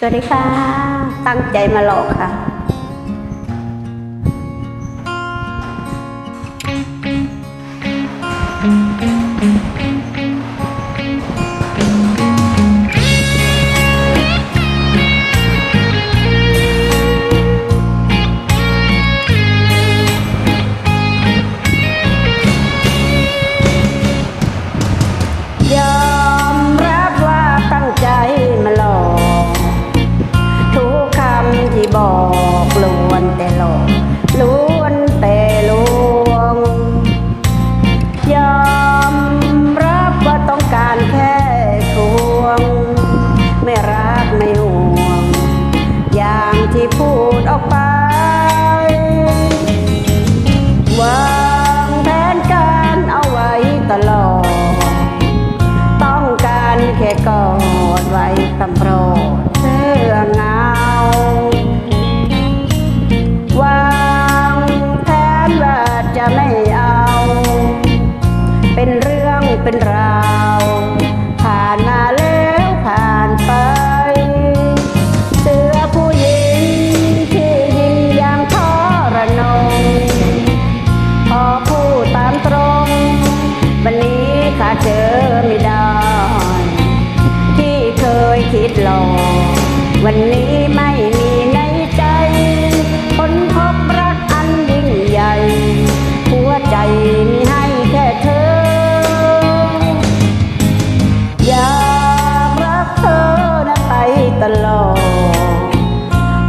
สวัสดีค่ะ ตั้งใจมาหลอกค่ะ ดไว้ตำรอดเสื้อเงาวางแผนว่าจะไม่เอา เป็นเรื่องเป็นราว วันนี้ไม่มีในใจคนพบรักอันยิ่งใหญ่ หัวใจมีให้แค่เธอ อยากรักเธอนะไปตลอด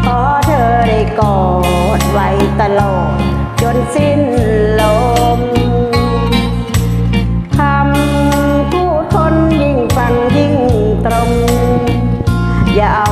ขอเธอได้กอดไว้ตลอด จนสิ้นลมคำพูดคนยิ่งฟังยิ่งตรง อย่าเอา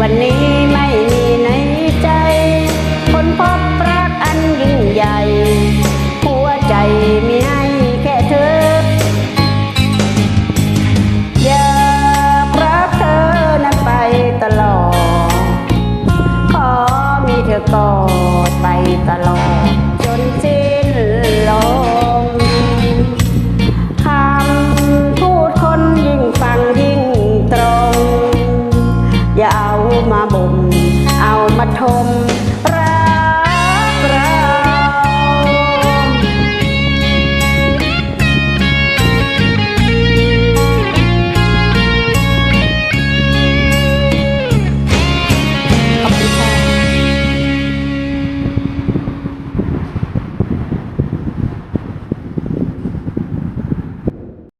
วันนี้